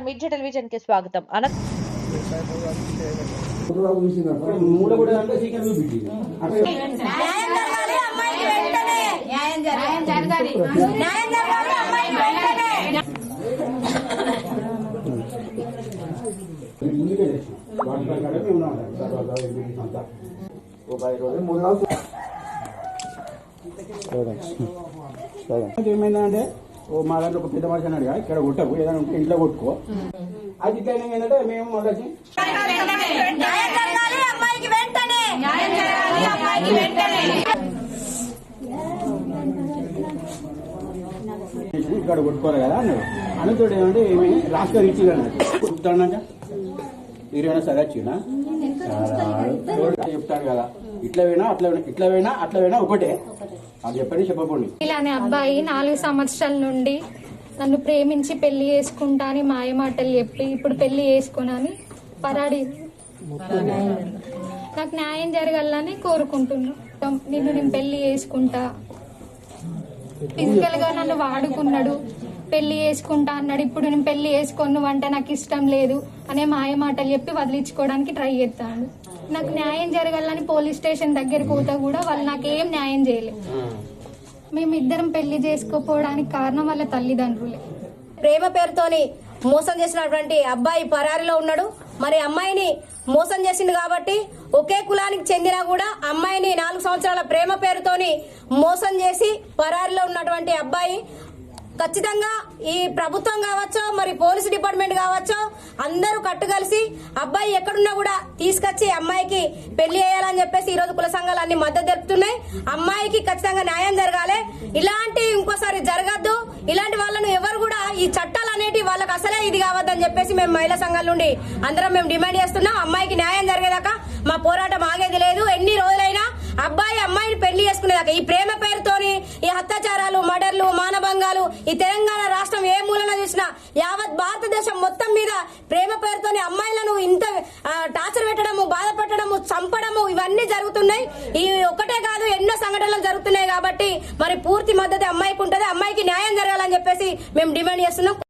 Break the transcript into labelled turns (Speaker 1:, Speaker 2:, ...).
Speaker 1: మిర్చి టెలివిజన్ కి స్వాగతం అన
Speaker 2: మూల కూడా అంటే ఓ మా దాంట్లో ఒక పెద్ద మనిషి అన్నాడు ఇక్కడ కొట్టకు ఏదైనా ఉంటే ఇంట్లో కొట్టుకో. అది ఇట్లా ఏంటంటే మేము
Speaker 3: మొదటి
Speaker 2: ఇక్కడ కొట్టుకోరు కదా అన్నాడు. అనుకోడు ఏమంటే ఏమి రాష్ట్ర రీచ్ కొట్టుతాడన్నాక ఇరవై సరే వచ్చినా చెప్తాడు కదా? ఇట్లా పోయినా అట్లా ఇట్లా పోయినా అట్లా పోయినా ఒకటే. అది చెప్పండి చెప్పకండి
Speaker 4: ఇలానే అబ్బాయి నాలుగు సంవత్సరాల నుండి నన్ను ప్రేమించి పెళ్ళి చేసుకుంటా అని మాయమాటలు చెప్పి ఇప్పుడు పెళ్ళి చేసుకున్నాని పరాడి. నాకు న్యాయం జరగాలని కోరుకుంటున్నా. నిన్ను నేను పెళ్ళి చేసుకుంటా. ఫిజికల్గా నన్ను వాడుకున్నాడు. పెళ్ళి చేసుకుంటా అన్నాడు. ఇప్పుడు నేను పెళ్ళి చేసుకోను వంట అంటే నాకు ఇష్టం లేదు అనే మాయ మాటలు చెప్పి వదిలించుకోవడానికి ట్రై చేస్తాడు. నాకు న్యాయం జరగాలని పోలీస్ స్టేషన్ దగ్గరికి పోతా కూడా వాళ్ళు నాకేం న్యాయం చేయలేదు మేమిద్దరం పెళ్ళి చేసుకోపోవడానికి కారణం వాళ్ళ తల్లిదండ్రులే.
Speaker 3: ప్రేమ పేరుతోని మోసం చేసినటువంటి అబ్బాయి పరారిలో ఉన్నాడు. మరి అమ్మాయిని మోసం చేసింది కాబట్టి ఒకే కులానికి చెందినా కూడా అమ్మాయిని నాలుగు సంవత్సరాల ప్రేమ పేరుతోని మోసం చేసి పరారిలో ఉన్నటువంటి అబ్బాయి ఖచ్చితంగా ఈ ప్రభుత్వం కావచ్చో మరి పోలీసు డిపార్ట్మెంట్ కావచ్చో అందరూ కట్టుకలిసి అబ్బాయి ఎక్కడున్నా కూడా తీసుకొచ్చి అమ్మాయికి పెళ్ళి చేయాలని చెప్పేసి ఈ రోజు కుల సంఘాలు అన్ని మద్దతు తెలుపుతున్నాయి. అమ్మాయికి ఖచ్చితంగా న్యాయం జరగాలి. ఇలాంటి ఇంకోసారి జరగద్దు. ఇలాంటి వాళ్ళను ఎవరు కూడా ఈ చట్టాలు అనేటి వాళ్ళకి అసలే ఇది కావద్దని చెప్పేసి మేము మహిళా సంఘాల నుండి అందరం మేము డిమాండ్ చేస్తున్నాం. అమ్మాయికి న్యాయం జరిగేదాకా మా పోరాటం ఆగేది లేదు. ఎన్ని రోజులైనా అబ్బాయి అమ్మాయిని పెళ్ళి చేసుకునేదాకా ఈ ప్రేమ పేరుతోని ఈ అత్యాచారాలు సంఘాలు ఈ తెలంగాణ రాష్ట్రం ఏ మూలన చూసినా యావత్ భారతదేశం మొత్తం మీద ప్రేమ పేరుతోని అమ్మాయిలను ఇంత టార్చర్ పెట్టడము బాధపెట్టడము చంపడము ఇవన్నీ జరుగుతున్నాయి. ఈ ఒక్కటే కాదు ఎన్నో సంఘటనలు జరుగుతున్నాయి కాబట్టి మరి పూర్తి మద్దతు అమ్మాయికి ఉంటుంది. అమ్మాయికి న్యాయం జరగాలని చెప్పేసి మేము డిమాండ్ చేస్తున్నాం.